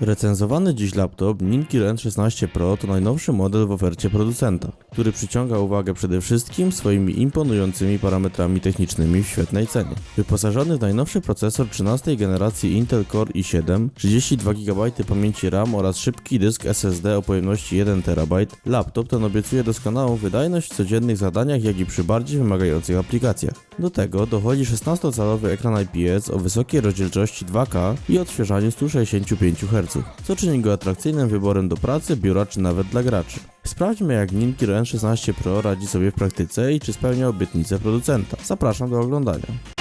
Recenzowany dziś laptop Ninkir N16 Pro to najnowszy model w ofercie producenta, który przyciąga uwagę przede wszystkim swoimi imponującymi parametrami technicznymi w świetnej cenie. Wyposażony w najnowszy procesor 13 generacji Intel Core i7, 32 GB pamięci RAM oraz szybki dysk SSD o pojemności 1 TB, laptop ten obiecuje doskonałą wydajność w codziennych zadaniach, jak i przy bardziej wymagających aplikacjach. Do tego dochodzi 16-calowy ekran IPS o wysokiej rozdzielczości 2K i odświeżaniu 165 Hz, co czyni go atrakcyjnym wyborem do pracy, biura czy nawet dla graczy. Sprawdźmy jak Ninkir N16 Pro radzi sobie w praktyce i czy spełnia obietnice producenta. Zapraszam do oglądania.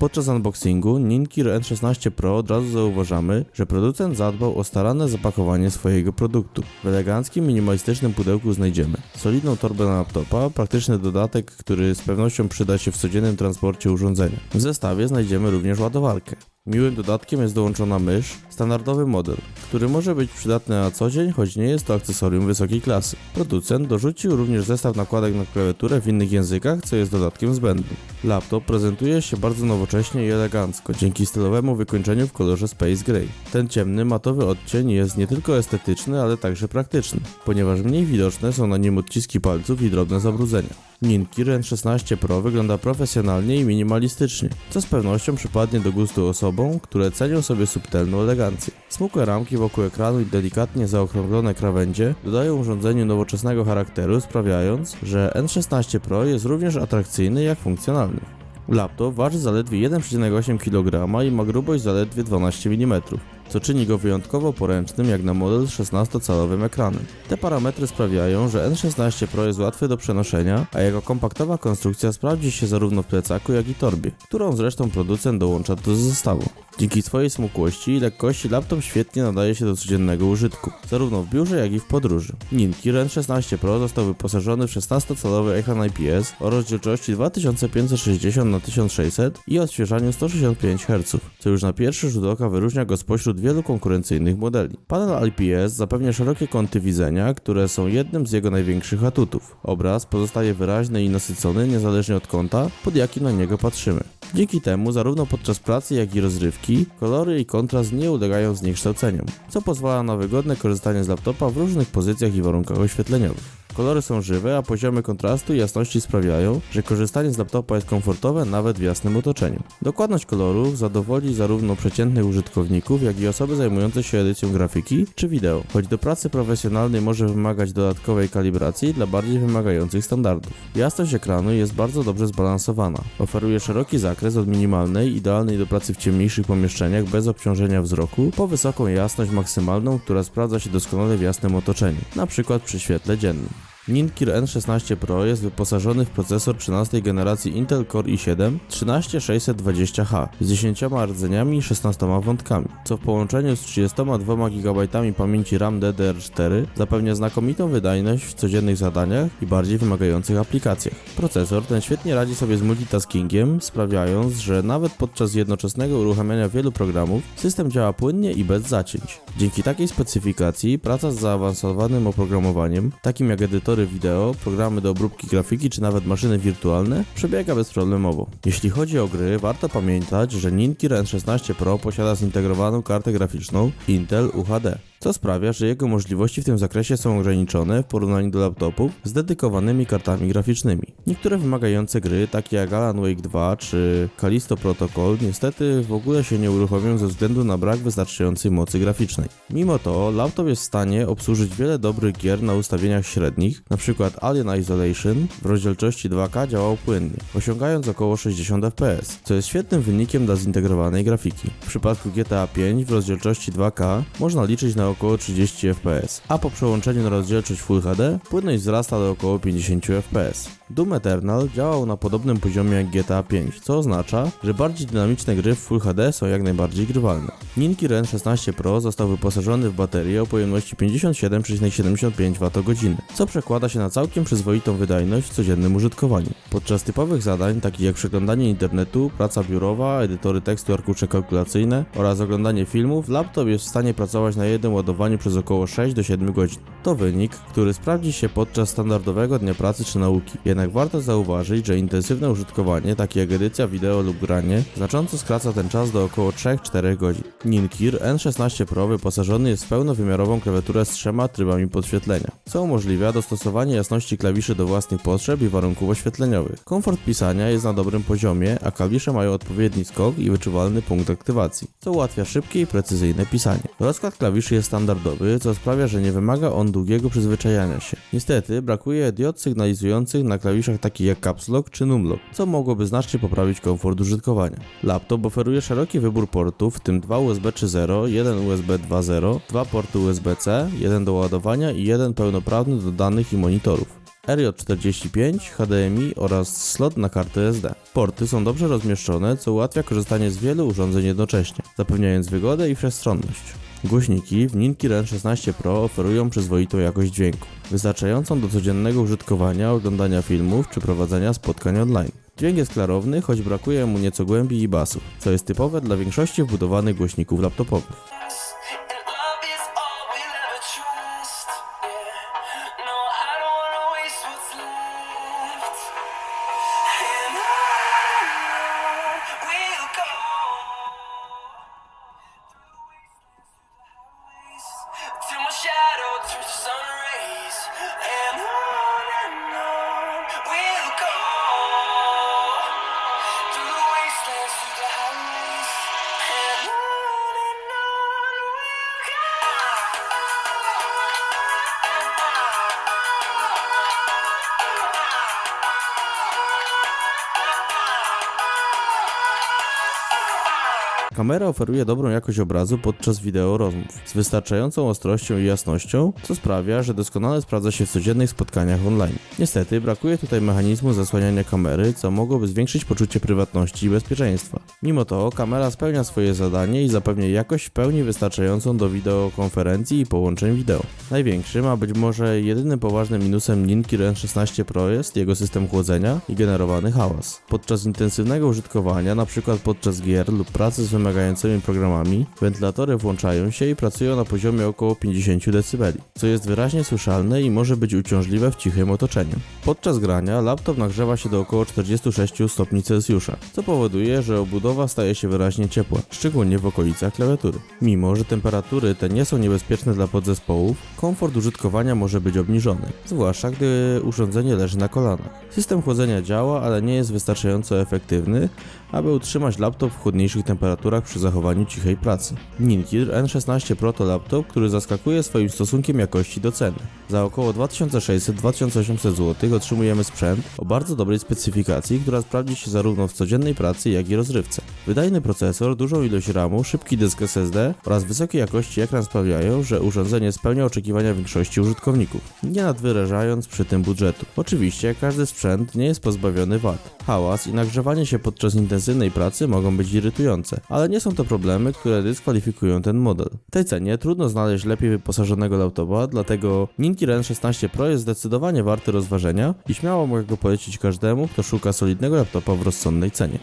Podczas unboxingu Ninkir N16 Pro od razu zauważamy, że producent zadbał o staranne zapakowanie swojego produktu. W eleganckim, minimalistycznym pudełku znajdziemy solidną torbę na laptopa, praktyczny dodatek, który z pewnością przyda się w codziennym transporcie urządzenia. W zestawie znajdziemy również ładowarkę. Miłym dodatkiem jest dołączona mysz, standardowy model, który może być przydatny na co dzień, choć nie jest to akcesorium wysokiej klasy. Producent dorzucił również zestaw nakładek na klawiaturę w innych językach, co jest dodatkiem zbędnym. Laptop prezentuje się bardzo nowocześnie i elegancko, dzięki stylowemu wykończeniu w kolorze Space Gray. Ten ciemny, matowy odcień jest nie tylko estetyczny, ale także praktyczny, ponieważ mniej widoczne są na nim odciski palców i drobne zabrudzenia. Ninkir N16 Pro wygląda profesjonalnie i minimalistycznie, co z pewnością przypadnie do gustu osobom, które cenią sobie subtelną elegancję. Smukłe ramki wokół ekranu i delikatnie zaokrąglone krawędzie dodają urządzeniu nowoczesnego charakteru, sprawiając, że N16 Pro jest również atrakcyjny jak funkcjonalny. Laptop waży zaledwie 1,8 kg i ma grubość zaledwie 12 mm, co czyni go wyjątkowo poręcznym jak na model z 16-calowym ekranem. Te parametry sprawiają, że N16 Pro jest łatwy do przenoszenia, a jego kompaktowa konstrukcja sprawdzi się zarówno w plecaku, jak i torbie, którą zresztą producent dołącza do zestawu. Dzięki swojej smukłości i lekkości laptop świetnie nadaje się do codziennego użytku, zarówno w biurze, jak i w podróży. Ninkir N16 Pro został wyposażony w 16-calowy ekran IPS o rozdzielczości 2560 x 1600 i odświeżaniu 165 Hz, co już na pierwszy rzut oka wyróżnia go spośród wielu konkurencyjnych modeli. Panel IPS zapewnia szerokie kąty widzenia, które są jednym z jego największych atutów. Obraz pozostaje wyraźny i nasycony niezależnie od kąta, pod jakim na niego patrzymy. Dzięki temu zarówno podczas pracy, jak i rozrywki, kolory i kontrast nie ulegają zniekształceniom, co pozwala na wygodne korzystanie z laptopa w różnych pozycjach i warunkach oświetleniowych. Kolory są żywe, a poziomy kontrastu i jasności sprawiają, że korzystanie z laptopa jest komfortowe nawet w jasnym otoczeniu. Dokładność kolorów zadowoli zarówno przeciętnych użytkowników, jak i osoby zajmujące się edycją grafiki czy wideo, choć do pracy profesjonalnej może wymagać dodatkowej kalibracji dla bardziej wymagających standardów. Jasność ekranu jest bardzo dobrze zbalansowana. Oferuje szeroki zakres od minimalnej, idealnej do pracy w ciemniejszych pomieszczeniach bez obciążenia wzroku, po wysoką jasność maksymalną, która sprawdza się doskonale w jasnym otoczeniu, np. przy świetle dziennym. Ninkir N16 Pro jest wyposażony w procesor 13 generacji Intel Core i7 13620H z 10 rdzeniami i 16 wątkami, co w połączeniu z 32 GB pamięci RAM DDR4 zapewnia znakomitą wydajność w codziennych zadaniach i bardziej wymagających aplikacjach. Procesor ten świetnie radzi sobie z multitaskingiem, sprawiając, że nawet podczas jednoczesnego uruchamiania wielu programów system działa płynnie i bez zacięć. Dzięki takiej specyfikacji praca z zaawansowanym oprogramowaniem, takim jak edytory wideo, programy do obróbki grafiki czy nawet maszyny wirtualne przebiega bezproblemowo. Jeśli chodzi o gry, warto pamiętać, że Ninkir N16 Pro posiada zintegrowaną kartę graficzną Intel UHD co sprawia, że jego możliwości w tym zakresie są ograniczone w porównaniu do laptopów z dedykowanymi kartami graficznymi. Niektóre wymagające gry, takie jak Alan Wake 2 czy Callisto Protocol, niestety w ogóle się nie uruchomią ze względu na brak wystarczającej mocy graficznej. Mimo to, laptop jest w stanie obsłużyć wiele dobrych gier na ustawieniach średnich, np. Alien Isolation w rozdzielczości 2K działał płynnie, osiągając około 60 fps, co jest świetnym wynikiem dla zintegrowanej grafiki. W przypadku GTA 5 w rozdzielczości 2K można liczyć na około 30 fps, a po przełączeniu na rozdzielczość Full HD płynność wzrasta do około 50 fps. Doom Eternal działał na podobnym poziomie jak GTA 5, co oznacza, że bardziej dynamiczne gry w Full HD są jak najbardziej grywalne. Ninkir N16 Pro został wyposażony w baterię o pojemności 57,75 Wh, co przekłada składa się na całkiem przyzwoitą wydajność w codziennym użytkowaniu. Podczas typowych zadań, takich jak przeglądanie internetu, praca biurowa, edytory tekstu, arkusze kalkulacyjne oraz oglądanie filmów, laptop jest w stanie pracować na jednym ładowaniu przez około 6 do 7 godzin. To wynik, który sprawdzi się podczas standardowego dnia pracy czy nauki. Jednak warto zauważyć, że intensywne użytkowanie, takie jak edycja wideo lub granie, znacząco skraca ten czas do około 3-4 godzin. Ninkir N16 Pro wyposażony jest w pełnowymiarową klawiaturę z trzema trybami podświetlenia, co umożliwia dostosowanie jasności klawiszy do własnych potrzeb i warunków oświetleniowych. Komfort pisania jest na dobrym poziomie, a klawisze mają odpowiedni skok i wyczuwalny punkt aktywacji, co ułatwia szybkie i precyzyjne pisanie. Rozkład klawiszy jest standardowy, co sprawia, że nie wymaga on długiego przyzwyczajania się. Niestety brakuje diod sygnalizujących na klawiszach takich jak Caps Lock czy Numlock, co mogłoby znacznie poprawić komfort użytkowania. Laptop oferuje szeroki wybór portów, w tym dwa USB 3.0, jeden USB 2.0, dwa porty USB-C, jeden do ładowania i jeden pełnoprawny do danych i monitorów. RJ45, HDMI oraz slot na kartę SD. Porty są dobrze rozmieszczone, co ułatwia korzystanie z wielu urządzeń jednocześnie, zapewniając wygodę i wszechstronność. Głośniki w Ninki Ren 16 Pro oferują przyzwoitą jakość dźwięku, wystarczającą do codziennego użytkowania, oglądania filmów czy prowadzenia spotkań online. Dźwięk jest klarowny, choć brakuje mu nieco głębi i basów, co jest typowe dla większości wbudowanych głośników laptopowych. Kamera oferuje dobrą jakość obrazu podczas wideo rozmów, z wystarczającą ostrością i jasnością, co sprawia, że doskonale sprawdza się w codziennych spotkaniach online. Niestety brakuje tutaj mechanizmu zasłaniania kamery, co mogłoby zwiększyć poczucie prywatności i bezpieczeństwa. Mimo to kamera spełnia swoje zadanie i zapewnia jakość w pełni wystarczającą do wideokonferencji i połączeń wideo. Największym, a być może jedynym poważnym minusem Ninki Ren 16 Pro jest jego system chłodzenia i generowany hałas. Podczas intensywnego użytkowania, np. podczas gier lub pracy z wymagającymi programami, wentylatory włączają się i pracują na poziomie około 50 dB, co jest wyraźnie słyszalne i może być uciążliwe w cichym otoczeniu. Podczas grania laptop nagrzewa się do około 46 stopni Celsjusza, co powoduje, że obudowa staje się wyraźnie ciepła, szczególnie w okolicach klawiatury. Mimo, że temperatury te nie są niebezpieczne dla podzespołów, komfort użytkowania może być obniżony, zwłaszcza gdy urządzenie leży na kolanach. System chłodzenia działa, ale nie jest wystarczająco efektywny, aby utrzymać laptop w chłodniejszych temperaturach przy zachowaniu cichej pracy. Ninkir N16 Pro to laptop, który zaskakuje swoim stosunkiem jakości do ceny. Za około 2600-2800 zł otrzymujemy sprzęt o bardzo dobrej specyfikacji, która sprawdzi się zarówno w codziennej pracy, jak i rozrywce. Wydajny procesor, dużą ilość RAMu, szybki dysk SSD oraz wysokiej jakości ekran sprawiają, że urządzenie spełnia oczekiwania większości użytkowników, nie nadwyrażając przy tym budżetu. Oczywiście każdy sprzęt nie jest pozbawiony wad. Hałas i nagrzewanie się podczas intensywnej pracy mogą być irytujące, ale nie są to problemy, które dyskwalifikują ten model. W tej cenie trudno znaleźć lepiej wyposażonego laptopa, dlatego Ninki Ren 16 Pro jest zdecydowanie warty rozważenia i śmiało mogę go polecić każdemu, kto szuka solidnego laptopa w rozsądnej cenie.